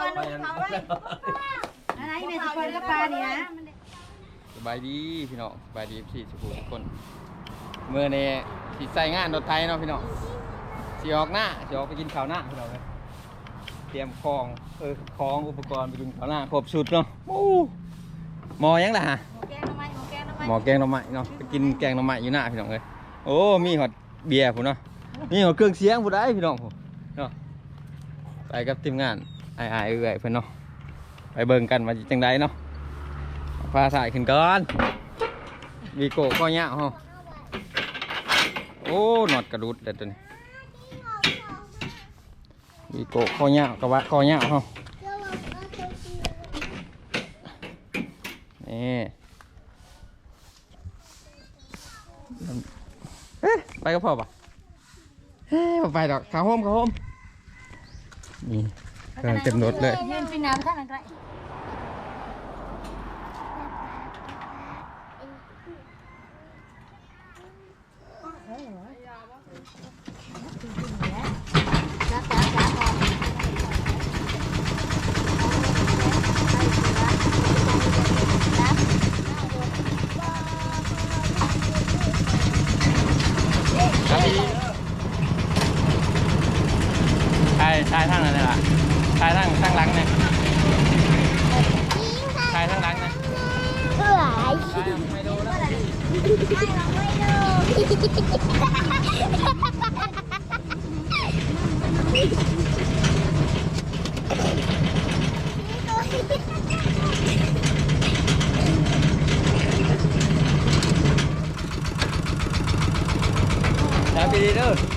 กินเลยนะไปอันอะไรแม่สิปล่อยกับปลานี่นะสบายดีพี่น้องสบายดีพี่สุขุมทุกคนเมื่อนี้สิใส่งานรถไทยเนาะพี่น้องสิออกหน้าสิออกไปกินข้าวหน้าพี่น้องเลยเตรียมของเออของอุปกรณ์ไปกินข้าวหน้าครบชุดเนาะโอ้หมอยังล่ะฮะมันแกงน้ำมันหมอแกงหน่อไม้เนาะไปกินแกงหน่อไม้อยู่หน้าพี่น้องเลยโอ้มีหอดเบียร์ผมเนาะมีหอดเครื่องเสียงผู้ใดพี่น้องผมเนาะไปกับทีมงาน ไอ้ไอ้ายเอื่อยเพิ่นเนาะไปเบิ่งกันว่าจังไดเนาะพาสายขึ้นก่อนวีโก้ข้อยาวเฮาโอ้หนอดกระดุดเด็ดตัวนี้วีโก้ข้อยาวกระบะข้อยาวเฮานี่เอ๊ะไปกับพ่อปะเฮ้ยไปดอกขาโฮมขาโฮม เต็มรถเลยยืนปีน้ำท่านอะไร ครับพี่ใช่ใช่ทางนั้นเลยล่ะใช่ทางทางหลังเนี่ยใช่ทางหลังเนี่ย เอื่อย ใช่ไม่ดูนะ ไม่ลองไม่ดู ครับ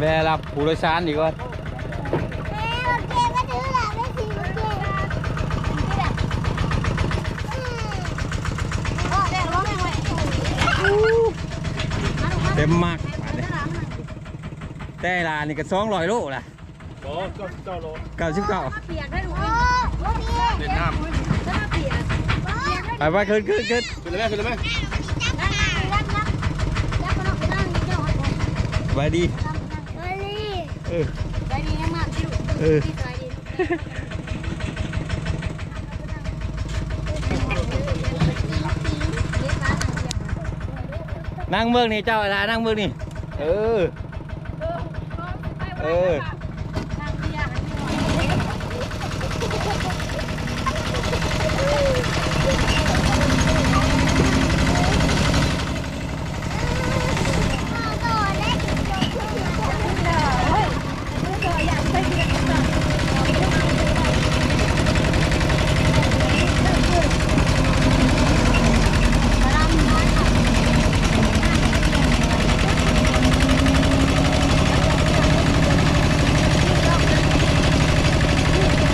แม่รับผู้โดยสารดีกว่าแม่มาเก็บมาถือละไม่ถือมาเก็บโอ้เด็กร้องยังไงเต็มมากมาเลยแต่ลานี่ก็สองร้อยโลละโอ้เจ้าเจ้าโลเก้าสิบเก้าเปียกได้ดูโอ้โอ้พี่เล่นน้ถ้าเปียกำไปไปขึ้นขึ้นขึ้นขึ้นเลยไหมขึ้นเลยไหมจับจับจับจับมันออกไปนั่งนี่เจ้าหันไปดีไปเลย เออใจดีมากที่ดูเออใจดีนั่งเมืองนี่เจ้าเวลานั่งเมืองนี่ เออ เออ ทางเบียร์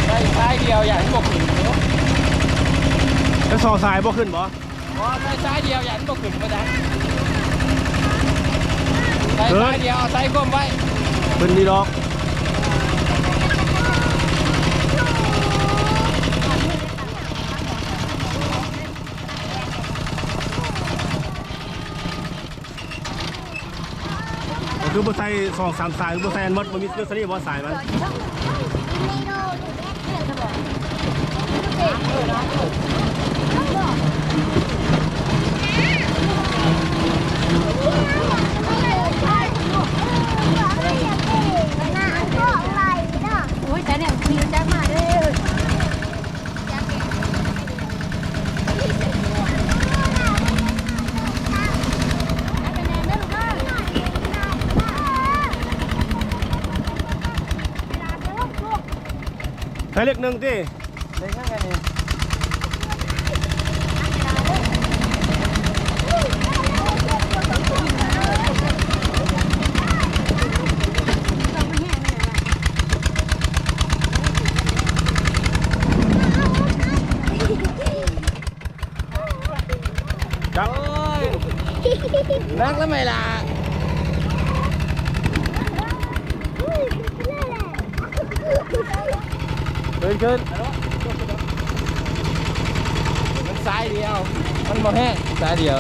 ได้ซ้ายเดียวอย่างที่บอกขึ้นเนอะ แล้วซอสายบ่ขึ้นบ่อ๋อได้ซ้ายเดียวอย่างที่บอกขึ้นก็ได้ได้ซ้ายเดียวเอาซ้ายก้มไว้ขึ้นดีดอกก็คือบ่ใส่สองสามสายบ่ใส่อันหมดบ่มีเรื่องสลีบ่สายมันโอ้ยแต่เนี่ยมีแจ๊มาเด้อ ใช้เลขหนึ่งติเล็กนั่นไงนี่ จับ โอ้ย นักแล้วไหมล่ะขึ้นขึ้นมันซ้ายเดียว มันบ่แห้งซ้ายเดียว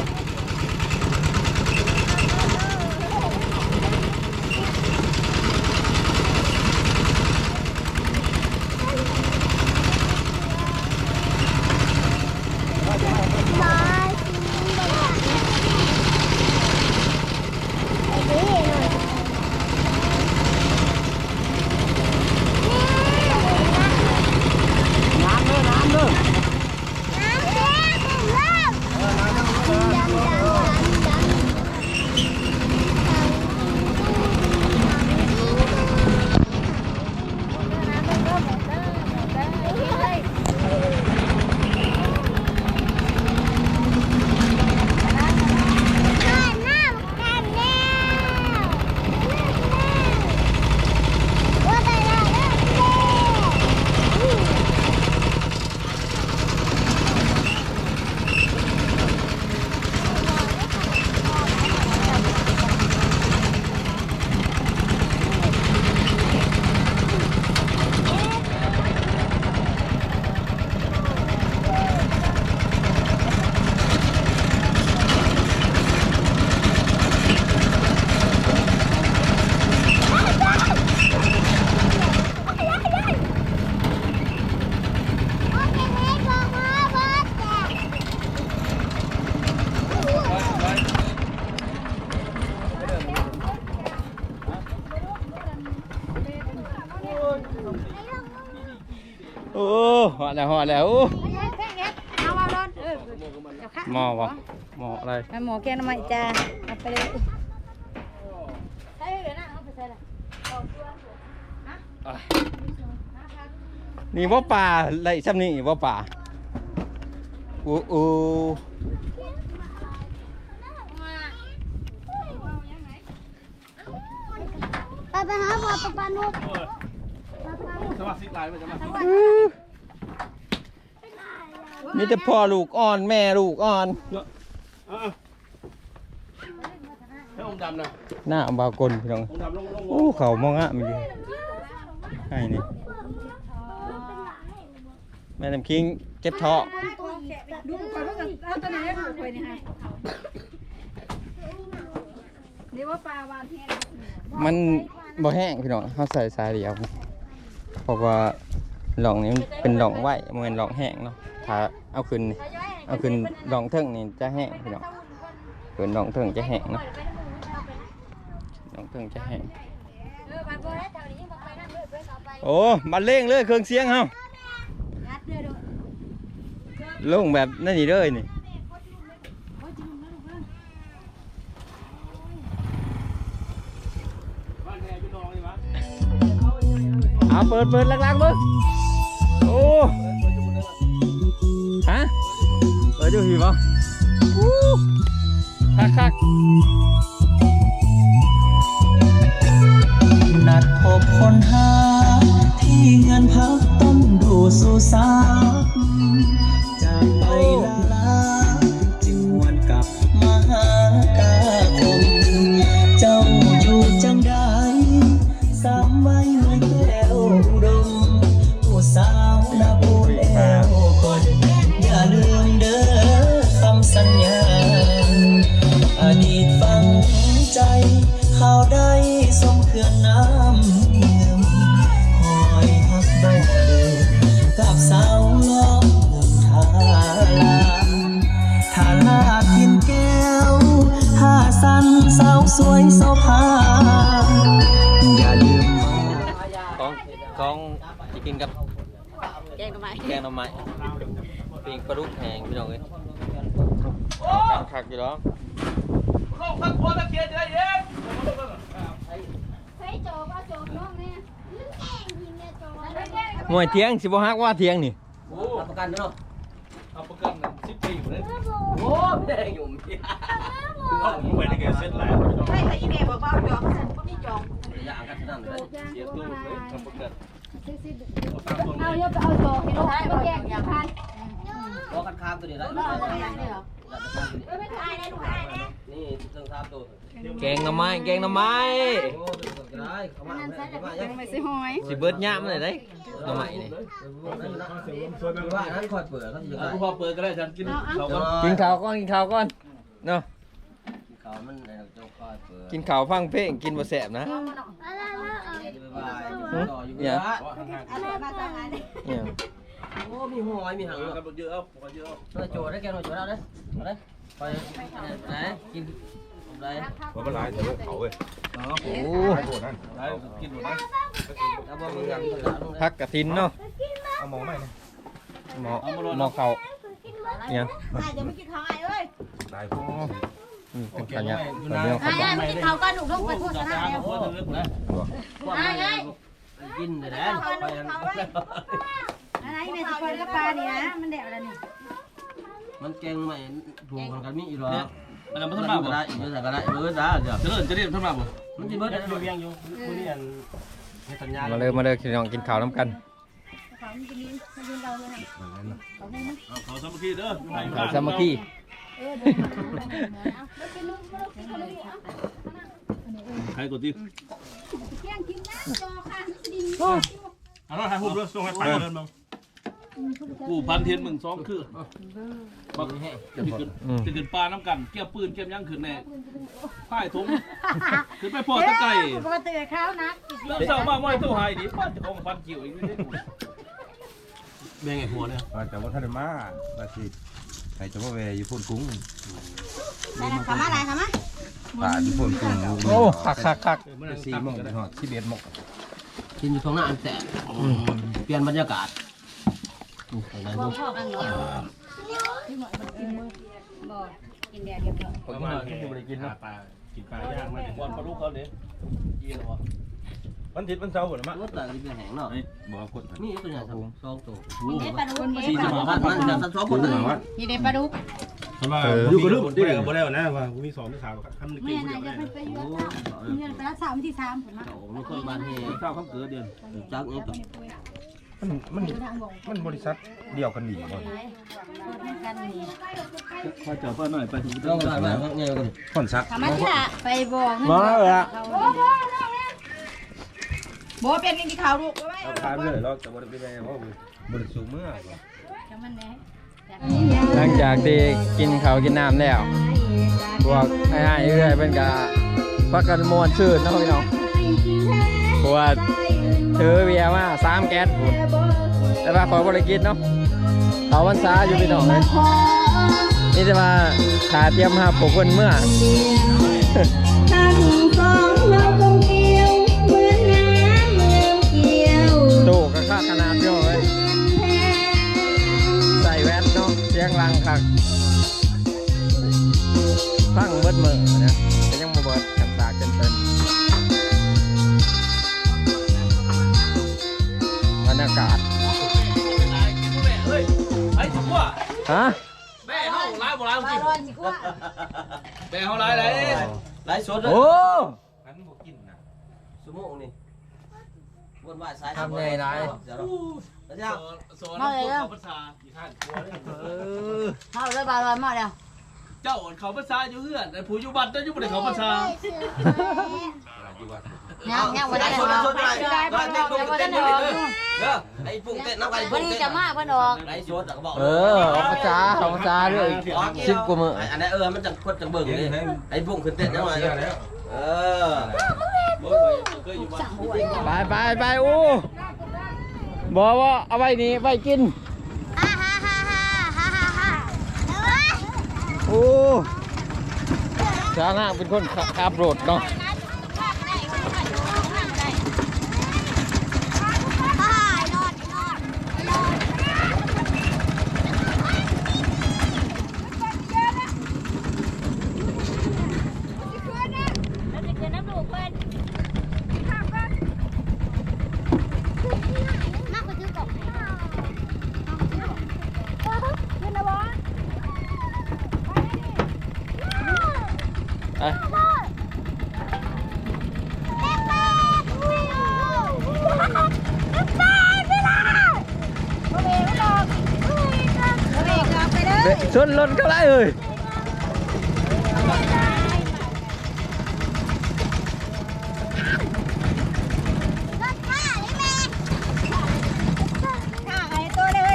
น้ำเด้อน้ำเด้อ โอ้หอดแล้วหอดแล้วโอ้เอามาลอนเออหมอวะหมออะไรมาหมอแกงน้ำมันจ้าเอาไปเลยใช่เลยนะเอาไปใส่ละนี่ว่าป่าไรซ้ำนี่ว่าป่าอู้อู้ไปไปหาพ่อปะปานุก สวัสดีหลายมันจะมามีแต่พ่อลูกอ่อนแม่ลูกอ่อนอะให้องค์ดำนะหน้าบากลพี่น้อง องค์ดำลงลงโอ้เขามองอะมันอยู่ไอ้นี่แม่น้ำคิงเจ็บท้องดูก่อนว่าเอาตัวไหนได้ถูกไปนี่ฮะนี่ว่าปลาวานแห้งมันบ่แห้งพี่น้องเขาใส่สายเดียว เพราะว่าหลองนี้มันเป็นหลองไหวมันเป็นหลองแห้งเนาะถ้าเอาขึ้นนี่เอาขึ้นหลองเทิงนี่จะแห้งพี่น้องขึ้นหลองเทิงจะแห้งเนาะหลองเทิงจะแห้งเออมันบ่ได้แถวนี้มันไปนั่นเลยเพื่อนเอาไปโอ้บันเล่งเลยเครื่องเสียงเฮางัดเด้อดูเครื่องลงแบบนั่นนี่เลยนี่ เอาเปิดเปิดลังๆมึงโอ้ฮะเปิดดูหิวะคักคักนัดพบคนหา องจะกินกับแกงทำไมแกงหน่อไม้ปีกปลาดุกแห้งพี่น้องเอ้ยคักคักอยู่แล้วเฮ้ยโจก็โจน้องเนี่ยแข่งยิงเนี่ยโจมวยเทียงสิบ่ฮักว่าเทียงนี่รับประกันเนาะมึงไปได้แก่เซ็ตแล้วให้ใครอีเมลบอกว่าจองฉันก็มีจองอย่างกันนั่นเลยเสียตู้เลยทำประกันตามตัว เอาเยอะไปเอาโจเห็นไหมว่าแกงอย่างพันรอกันค้างตัวนี้แล้วเอาอะไรเนี่ยเหรอไม่ถ่ายได้หนูถ่ายได้นี่เรื่องค้างตัวแกงหน่อไม้แกงหน่อไม้โอ้ดูกันได้เขามาเอามายังไม่ใช่หอยสิเบิดยามเลยได้หน่อไม้นี่ว่านั้นคอยเปิดเขาจะได้พอเปิดก็ได้ฉันกินเขาก็กินข้าวก่อนกินข้าวก่อนเนาะเขามัน กินข้าวฟังเพลงกินบ่แซ่บนะเนี่ยเนี่ยโอ้มีหอยมีหางกันเยอะเอาเยอะเอาช่วยโจได้แกหน่อยโจได้เลยได้ไปไหนกินอะไรว่ามันลายเถอะเขาเว้ยโอ้ได้กินหมดนะเอาบ่มึงกันพักกระถินเนาะเอาหมอไหมนะหมอหมอเขาเนี่ยอาจจะไม่กินข้าวไอ้เอ้ยได้พโอ้วกอืม เป็นขยะขยะไอ้ไอ้ไม่กินข้าวก็หนุกต้องไปพูดชนะแล้วโอ้ถึงนะไอ้ไอ้กินเลยนะไปอะไรเนี่ยสปอนก็ปลานี่นะมันเด็ดอะไรนี่มันแกงใหม่ถูกกันมีอีหรอมันจะมามันทำมาบ่ได้อีกแต่ก็ได้เบอร์ได้เดี๋ยวเจริญจะเรียนทำมาบ่มันจะเบอร์ได้เรียงอยู่คนนี้อันให้สัญญามาเลยมาเลยพี่น้องกินข้าวน้ำกันเขาไม่กินไม่กินเราเลยเขาสามัคคีเด้อข้าวสามัคคี ใครกดที่เที่ยงกินนะโจค่ะดินเอาล่ะให้หุบเรื่องส่งให้ไปเดินมึงกูพันเทียนมึงสองคือบักจะขึ้นอืมจะขึ้นปลาน้ำกันเกี่ยวปืนเกี่ยวยังขึ้นแน่พ่ายทุ่งขึ้นไปพอตะไก่ปกติข้าวนักเริ่มเศร้ามากไม่ตู้หายดิป้าจะคงฟันเกี่ยวอีกนิดนึงแบ่งไอ้หัวเนี่ยว่าแต่ว่าท่านได้มาว่าสิ ให้เจะว่าเวอยู่พ่นกุ้งทำอะไรทำไมป่าอยู่พ่นกุ้งโอ้คักคักคักสี่โมงถึงหอดสิบเอ็ดโมงกินอยู่ตรงหน้าอันแสบเปลี่ยนบรรยากาศไหนดูชอบกันเนาะบ่กินแดดเดียวผมมาที่บริกินนะปลากินปลาย่างมาถึงวันปลาลูกเขาเนี่ยยี่หรอ วันอาทิตย์วันเสาร์หมดมั้งรถแต่ที่เป็นแห้งเนาะบอกว่าคนนี่ตัวใหญ่สองตัวนี่ได้ปลาดุกสี่สิบพันมันจะสองคนเลยนี่ได้ปลาดุกทำไมอยู่กับลูกบ่ได้บ่ได้นะว่ามีสองมีสามคำนึงไม่กินนายบ่จะได้ไปไปเยอะจ้าเงินไปรักษาวันที่สามผมมาโอ้โหคนบ้านเฮข้าวข้าวเกลือเดือนจักนี่กับมันมันมันบริษัทเดียวกันดีบ่กันนี่ข้าเจ้าป้าหน่อยไปถึงลองได้ไหมเงี้ยกันคนซักทำไมที่ละไปบอกเงินมาเลยอะ โบเป็นกินข้าวลูกเราทานเลยเราจะบริเป็นไงเพราะบริสุทธิ์เมื่อจะมันแน่หลังจากที่กินข้าวกินน้ำแล้วพวกไอ้ไอ้เอื้อยเป็นกะพักกันมวนชื่นเนาะพี่น้องเพราะว่าถือเบียร์มาสามแก๊สพุ่นแต่ว่าขอบริกินเนาะเขาวันซาอยู่พี่น้องเลยนี่จะมาขาเตรียมหาผมคนเมื่อ ทั้งสองเรา คักฟังเบิดมือนะแต่ยังบ่เบิดกันตากกันเต็มบรรยากาศเฮ้ยไอ้ถุงว่ะฮะแม่เฮาร้ายบ่ร้ายจริงร้อนสิกว่าแม่เฮาร้ายเลยไลฟ์สดเลยโอ้สมองนี่วนว่ายซ้ายทำไงนาย เดี๋ยวเราแล้วจ้าสอนเขาภาษาอีกท่านเออเอาเลยบาลอยมาแล้วเจ้าเขาภาษาอยู่เฮือนแต่ผู้อยู่บ้านเจ้าอยู่บ่ได้เขาภาษายังยังวันนั้นสดออกสดไปได้บอลเต้อนอกเต้นยังวันเต้นั้นนออกเด้อไอ้ปุ่งเต้นน้ำกันวันนี้จะมาเพิ่นออกไลฟ์สดก็บอกเออออกภาษาออกภาษาด้วยสิบกว่ามืออันนี้เออมันจะคนจังเบิ่งนี่ไอ้ปุ่งขึ้นเต้นยังไงเออบ่เคยอยู่บ้านไปไปไปโอ้ บอกว่าเอาไว้นี่ไว้กิน ฮ่าฮ่าฮ่าฮ่าฮ่าฮ่าฮ่าเอ้ย โอ้ช้างางเป็นคนขับรถเนาะ ฮ่านอนนอนนอน มากกว่าซื้อกล่องไหนขึ้นนะบอส ไป เด็กชนรถก็ได้เลย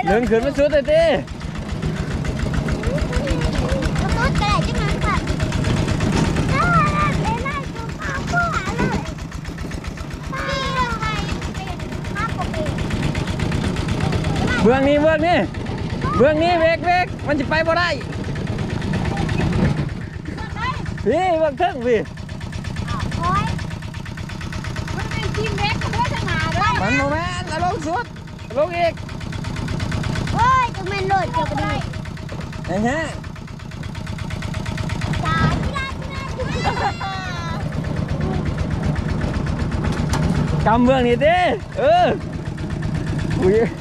เดินขึ้นมาสุด เลยดิเบื้องนี้เบื้องนี้เบื้องนี้เบรกเบรกมันจะไปบ่ได้พี่เบื้องเทิงพี่มันโมแมนแล้วลงสุดลงอีกโอ้ยจะเป็นโหลดเกี่ยวกับดีนะฮะตาที่ร้านที่ร้านที่ร้านกำเบื้องนี้ดิเอออุ้ยเ